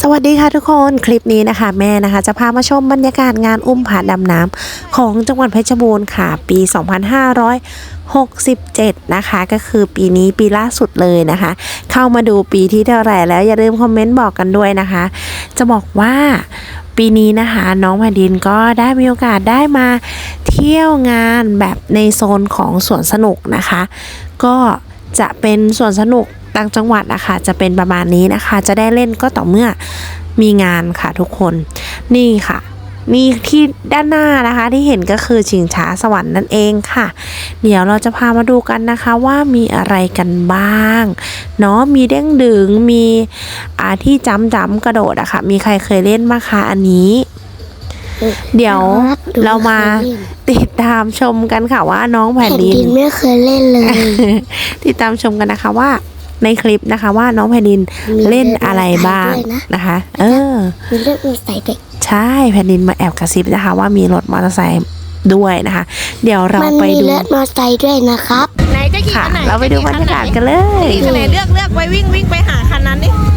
สวัสดีค่ะทุกคนคลิปนี้นะคะ แม่นะคะ จะพามาชมบรรยากาศงานอุ้มผาดำน้ำของจังหวัดเพชรบูรณ์ค่ะ ปี 2567 นะคะ ก็คือปีนี้ปีล่าสุดเลยนะคะ เข้ามาดูปีที่เท่าไหร่แล้วอย่าลืมคอมเมนต์บอกกันด้วยนะคะ จะบอกว่าปีนี้นะคะน้องแผ่นดินก็ได้มีโอกาสได้มาเที่ยวงานแบบในโซนของสวนสนุกนะคะ ก็ จะเป็นส่วนสนุกต่างจังหวัดนะคะจะเป็นประมาณนี้นะคะ จะได้เล่นก็ต่อเมื่อมีงานค่ะทุกคนนี่ค่ะมีที่ด้านหน้านะคะที่เห็นก็คือชิงช้าสวรรค์นั่นเองค่ะ เดี๋ยวเราจะพามาดูกันนะคะว่ามีอะไรกันบ้างเนาะมีเด้งดึงมีอาที่จำจำกระโดดอะค่ะมีใครเคยเล่นมางคะอันนี้ เดี๋ยวเรามาติดตามชมกันค่ะว่าน้องแผ่แผ่นนดิดินนไม่เคยเล่นเลย ติดตามชมกันนะคะว่าในคลิปนะคะว่าน้องแผ่นดินมีเล่นอะไรบ้างเล่นด้วยนะนะคะ เออ มีเรื่องมีใส่เด็กใช่แผ่นดินมาแอบกระซิบนะคะ ว่ามีรถมอเตอร์ไซค์ด้วยนะคะ เดี๋ยวเรามันไปมีดูเลือดมอไซค์ด้วยนะครับไหนจะขี่ค่ะคันไหนเราไปดูบรรยากาศกันเลยขี่คันไหนเลือกเลือกไว้วิ่งวิ่งไปหาคันนั้นดิเลือกดิ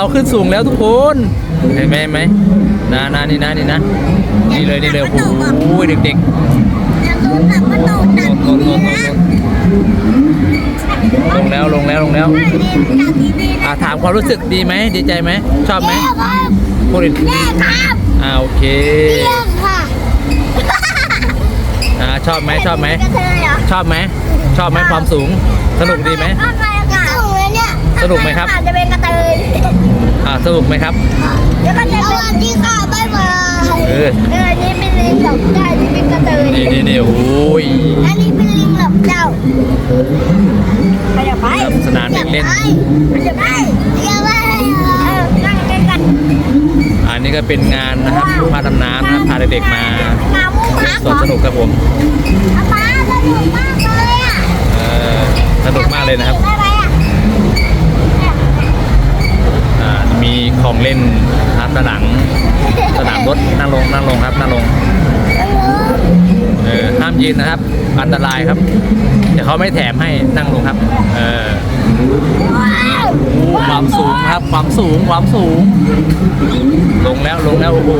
เราขึ้นสูงแล้วทุกคนเห็นไหมเห็นไหมนะนะนี่นะนี่นะนี่เลยนี่เลยโอ้โหเด็กๆจะโดนหนักก็โดนหนักลงลงลงลงลงแล้วลงแล้วลงแล้วจากที่นี่อ่าถามความรู้สึกดีไหมดีใจไหมชอบไหมครับพูดอีกแม่ครับอ่าโอเคเรียกค่ะอ่าชอบไหมชอบไหมกระเทยเหรอชอบไหมชอบไหมความสูงสนุกดีไหมทำไมค่ะสนุกเลยเนี่ยสนุกไหมครับ สนุกไหมครับแล้วก็จะเป็นสวัสดีค่ะบ๊ายบายเออเอออันนี้เป็นลิงหลับเจ้าอันนี้เป็นกระเทยนี่นี่นี่โอ้ยอันนี้เป็นลิงหลับเจ้าไปอย่าไปครับสนามเด็กเล่นอย่าไปอย่าไปเออนั่งใกล้กันอันนี้ก็เป็นงานนะครับพาดำน้ำนะครับพาเด็กๆมามามุ้งพักสวนสนุกครับผมป้าสนุกมากเลยอะเออสนุกมากเลยนะครับ ได้ไห มอะอ่ามีของเล่นครับด้านหลังสนามรถนั่งลงนั่งลงครับนั่งลงเออห้ามยืนนะครับ อันตรายครับเดี๋ยวเขาไม่แถมให้นั่งลงครับ เออว้าวโอ้ความสูงครับความสูงความสูง ลงแล้วลงแล้วโอ้โห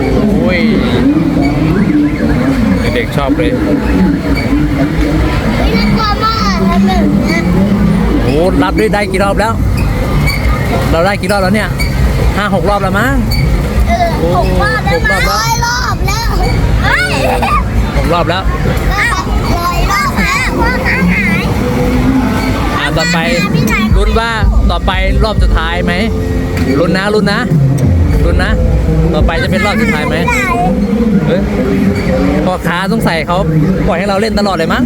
เด็กๆชอบเลยนี่น่ากลัวมากทำแบบนี้โอ้รับได้ได้กี่รอบแล้ว เราได้กี่รอบแล้วเนี่ย ห้าหกรอบแล้วมั้งเออหกรอบแล้วหกรอบแล้วร้อยรอบแล้วเฮ้ยหกรอบแล้วร้อยรอบแล้วพ่อค้าหายอ่าต่อไปลุ้นว่าต่อไปรอบสุดท้ายไหมลุ้นนะลุ้นนะลุ้นนะ ต่อไปจะเป็นรอบสุดท้ายไหมเฮ้ยพ่อค้าต้องใส่เขาปล่อยให้เราเล่นตลอดเลยมั้ง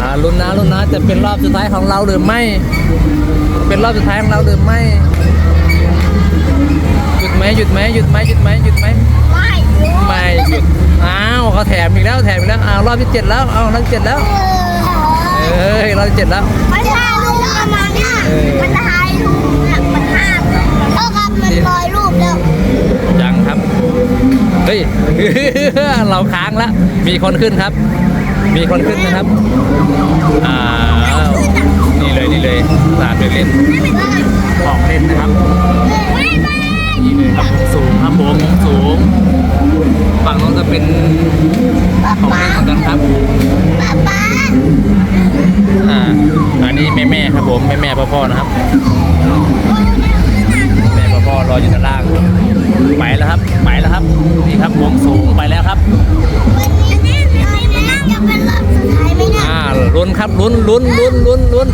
อ่าลุ้นนะลุ้นนะจะเป็นรอบสุดท้ายของเราหรือไม่ เป็นรอบสุดท้ายของเราหรือไม่ หยุดไหมหยุดไหมหยุดไหมหยุดไหมหยุดไหมไม่รู้ไม่หยุด อ้าวเขาแถมอีกแล้วแถมอีกแล้ว อ้าวรอบที่เจ็ดแล้ว อ้าวรอบที่เจ็ดแล้ว เอ้ยรอบที่เจ็ดแล้วไม่ใช่ลูกมันเนี่ยเออมันทายรูปเนี่ยมันห้ามเท่ากับมันลอยรูปแล้ว ยังครับ เฮ้ย เราค้างละ มีคนขึ้นครับ มีคนขึ้นนะครับอ้าว นี่เลยนี่เลยสาดเด็กเล่นของเล่นนะครับไม่ไม่นี่เลยครับสูงครับผมสูงฝั่งนู้นจะเป็นของเล่นเหมือนกันครับป๊าป๊าอ่าอันนี้แม่แม่ๆครับผมแม่แม่พ่อพ่อๆนะครับแม่พ่อพ่อรออยู่ด้านล่างไปแล้วครับไปแล้วครับนี่ครับผมสูงไปแล้วครับวันนี้แน่เลยนะจะเป็นรอบสุดท้ายไหมเนี่ยอ่าลุ้นครับลุ้นลุ้นลุ้นลุ้นลุ้น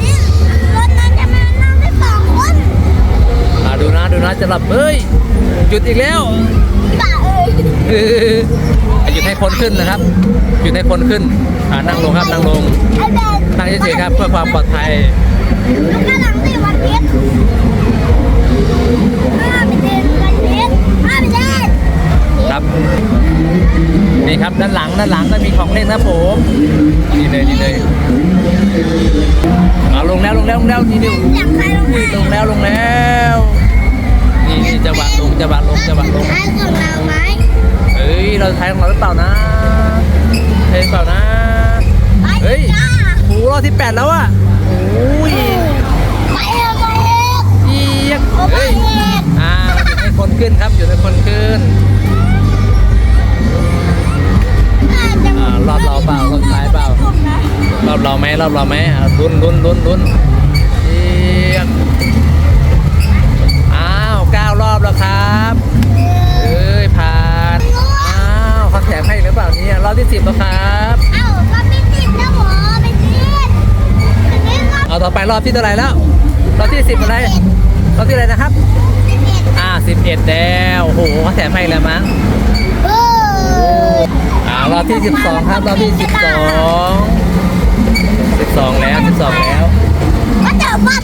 ดูนะดูนะจะหลับเฮ้ยหยุดอีกแล้วป่าเอ้ยเออหยุดให้คนขึ้นนะครับหยุดให้คนขึ้นอ่านั่งลงครับนั่งลงไอ้แบนนั่งเฉยๆครับเพื่อความปลอดภัยลูกกระหลังสิวันเพชรห้าไปเดินวันเพชรห้าไปเดินครับนี่ครับด้านหลังด้านหลังก็มีของเล่นนะผมนี่เลยนี่เลยเอาลงแล้วลงแล้วลงแล้วนี่ดิอยากใครลงมาลงแล้วลงแล้วนี่นี่ จังหวะลงจังหวะลงจังหวะลงใช้ของเราไหมเฮ้ยเราทายของเราหรือเปล่านะใช่หรือเปล่านะเฮ้ยจ้าโอ้รอบที่แปดแล้วอะโอ้ยไปเถอะไปเอะเยียกอ้ไปเฮ้ยอะอ่าหยุดให้คนขึ้นครับหยุดให้คนขึ้นอ่ารอบเราเปล่ารอบท้ายเปล่ารอบเราไหมรอบเราไหมอ่าลุ้นลุ้นลุ้นลุ้นเยียกอ้าวเก้าร อบแล้วครับเอ้ยผ่านอ้าวเขาแถมให้หรือเปล่าเนี่ยรอบที่สิบแล้วครับเอ้าก็ไม่ติดนะหมอไม่ติดอันนี้ก็เอาต่อไปรอบที่เท่าไหร่แล้วรอบที่สิบอะไรรอบที่อะไรนะครับไม่ติดอ่าสิบเอ็ดแล้วโอ้โหเขาแถมให้แล้วมั้งเอออ่ารอบที่สิบสองครับรอบที่สิบสองสิบสองแล้วสิบสองแล้วก็เจอปั๊บ